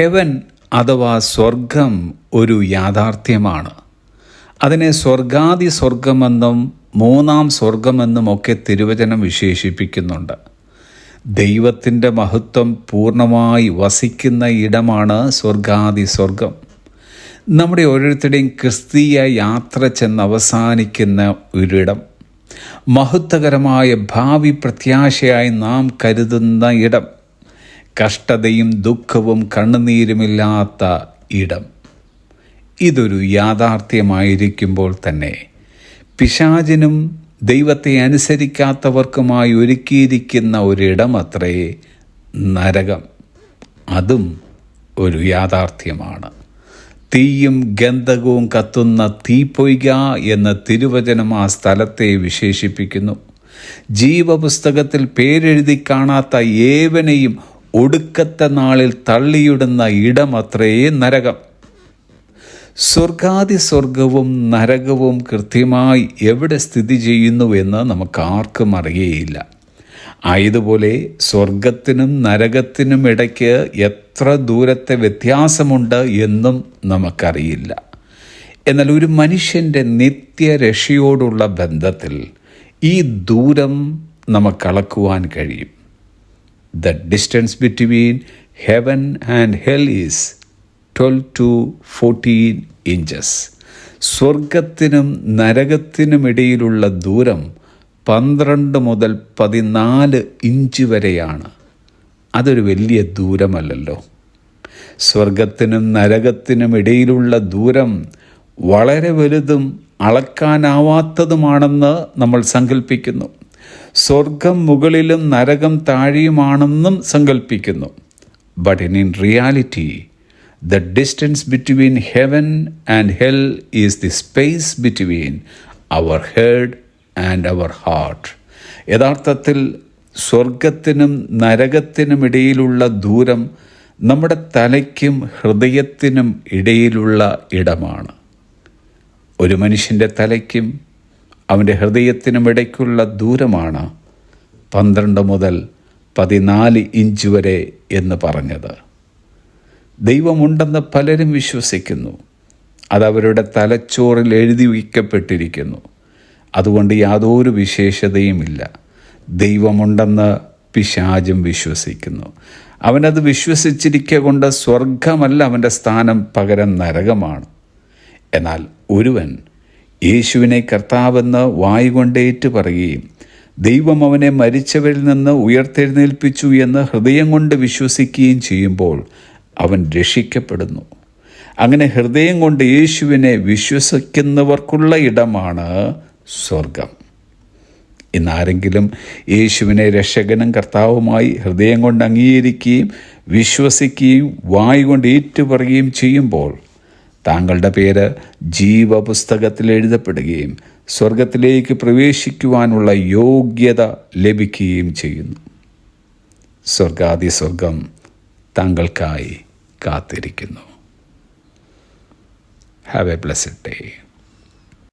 Heaven അഥവാ സ്വർഗം ഒരു യാഥാർത്ഥ്യമാണ്. അതിനെ സ്വർഗാദി സ്വർഗമെന്നും മൂന്നാം സ്വർഗമെന്നും ഒക്കെ തിരുവചനം വിശേഷിപ്പിക്കുന്നുണ്ട്. ദൈവത്തിന്റെ മഹത്വം പൂർണമായി വസിക്കുന്ന ഇടമാണ് സ്വർഗാദി സ്വർഗം. നമ്മുടെ ഓരോരുത്തരുടെയും ക്രിസ്തീയ യാത്ര ചെന്ന് അവസാനിക്കുന്ന ഒരിടം. മഹത്വകരമായ ഭാവി പ്രത്യാശയായി നാം കരുതുന്ന ഇടം. കഷ്ടതയും ദുഃഖവും കണ്ണുനീരുമില്ലാത്ത ഇടം. ഇതൊരു യാഥാർത്ഥ്യമായിരിക്കുമ്പോൾ തന്നെ പിശാചിനും ദൈവത്തെ അനുസരിക്കാത്തവർക്കുമായി ഒരുക്കിയിരിക്കുന്ന ഒരിടം അത്രേ നരകം. അതും ഒരു യാഥാർത്ഥ്യമാണ്. തീയും ഗന്ധകവും കത്തുന്ന തീപ്പൊയ്ക എന്ന തിരുവചനം ആ സ്ഥലത്തെ വിശേഷിപ്പിക്കുന്നു. ജീവപുസ്തകത്തിൽ പേരെഴുതി കാണാത്ത ഏവനെയും ഒടുക്കത്തെ നാളിൽ തള്ളിയിടുന്ന ഇടമത്രേ നരകം. സ്വർഗാദി സ്വർഗവും നരകവും കൃത്യമായി എവിടെ സ്ഥിതി ചെയ്യുന്നുവെന്ന് നമുക്ക് ആർക്കും അറിയേയില്ല. ആയതുപോലെ സ്വർഗത്തിനും നരകത്തിനും ഇടയ്ക്ക് എത്ര ദൂരത്തെ വ്യത്യാസമുണ്ട് എന്നും നമുക്കറിയില്ല. എന്നാൽ ഒരു മനുഷ്യന്റെ നിത്യരക്ഷയോടുള്ള ബന്ധത്തിൽ ഈ ദൂരം നമുക്കളക്കുവാൻ കഴിയും. The distance between heaven and hell is twelve to fourteen inches സ്വർഗത്തിനും നരകത്തിനുമിടയിലുള്ള ദൂരം പന്ത്രണ്ട് മുതൽ പതിനാല് ഇഞ്ച് വരെയാണ്. അതൊരു വലിയ ദൂരമല്ലല്ലോ. സ്വർഗത്തിനും നരകത്തിനും ഇടയിലുള്ള ദൂരം വളരെ വലുതും അളക്കാനാവാത്തതുമാണെന്ന് നമ്മൾ സങ്കല്പിക്കുന്നു സ്വർഗം മുകളിലും നരകം താഴെയുമാണെന്നും സങ്കല്പിക്കുന്നു but in in reality the distance between heaven and hell is the space between our head and our heart യഥാർത്ഥത്തിൽ സ്വർഗത്തിനും നരകത്തിനും ഇടയിലുള്ള ദൂരം നമ്മുടെ തലയ്ക്കും ഹൃദയത്തിനും ഇടയിലുള്ള ഇടമാണ്. ഒരു മനുഷ്യന്റെ തലയ്ക്കും അവന്റെ ഹൃദയത്തിനും ഇടയ്ക്കുള്ള ദൂരമാണ് പന്ത്രണ്ട് മുതൽ പതിനാല് ഇഞ്ച് വരെ എന്ന് പറഞ്ഞത്. ദൈവമുണ്ടെന്ന് പലരും വിശ്വസിക്കുന്നു. അതവരുടെ തലച്ചോറിൽ എഴുതി വയ്ക്കപ്പെട്ടിരിക്കുന്നു. അതുകൊണ്ട് യാതൊരു വിശേഷതയുമില്ല. ദൈവമുണ്ടെന്ന് പിശാചും വിശ്വസിക്കുന്നു. അവനത് വിശ്വസിച്ചിരിക്കുക കൊണ്ട് സ്വർഗമല്ല അവന്റെ സ്ഥാനം പകരം നരകമാണ്. എന്നാൽ ഒരുവൻ യേശുവിനെ കർത്താവെന്ന് വായുകൊണ്ടേറ്റ് പറയുകയും ദൈവം അവനെ മരിച്ചവരിൽ നിന്ന് ഉയർത്തെഴുന്നേൽപ്പിച്ചു എന്ന് ഹൃദയം കൊണ്ട് വിശ്വസിക്കുകയും ചെയ്യുമ്പോൾ അവൻ രക്ഷിക്കപ്പെടുന്നു. അങ്ങനെ ഹൃദയം കൊണ്ട് യേശുവിനെ വിശ്വസിക്കുന്നവർക്കുള്ള ഇടമാണ് സ്വർഗം ഇന്നാരെങ്കിലും യേശുവിനെ രക്ഷകനും കർത്താവുമായി ഹൃദയം കൊണ്ട് അംഗീകരിക്കുകയും വിശ്വസിക്കുകയും വായു കൊണ്ട് ഏറ്റുപറയുകയും ചെയ്യുമ്പോൾ താങ്കളുടെ പേര് ജീവപുസ്തകത്തിൽ എഴുതപ്പെടുകയും സ്വർഗത്തിലേക്ക് പ്രവേശിക്കുവാനുള്ള യോഗ്യത ലഭിക്കുകയും ചെയ്യുന്നു. സ്വർഗാദി സ്വർഗം താങ്കൾക്കായി കാത്തിരിക്കുന്നു. Have A blessed day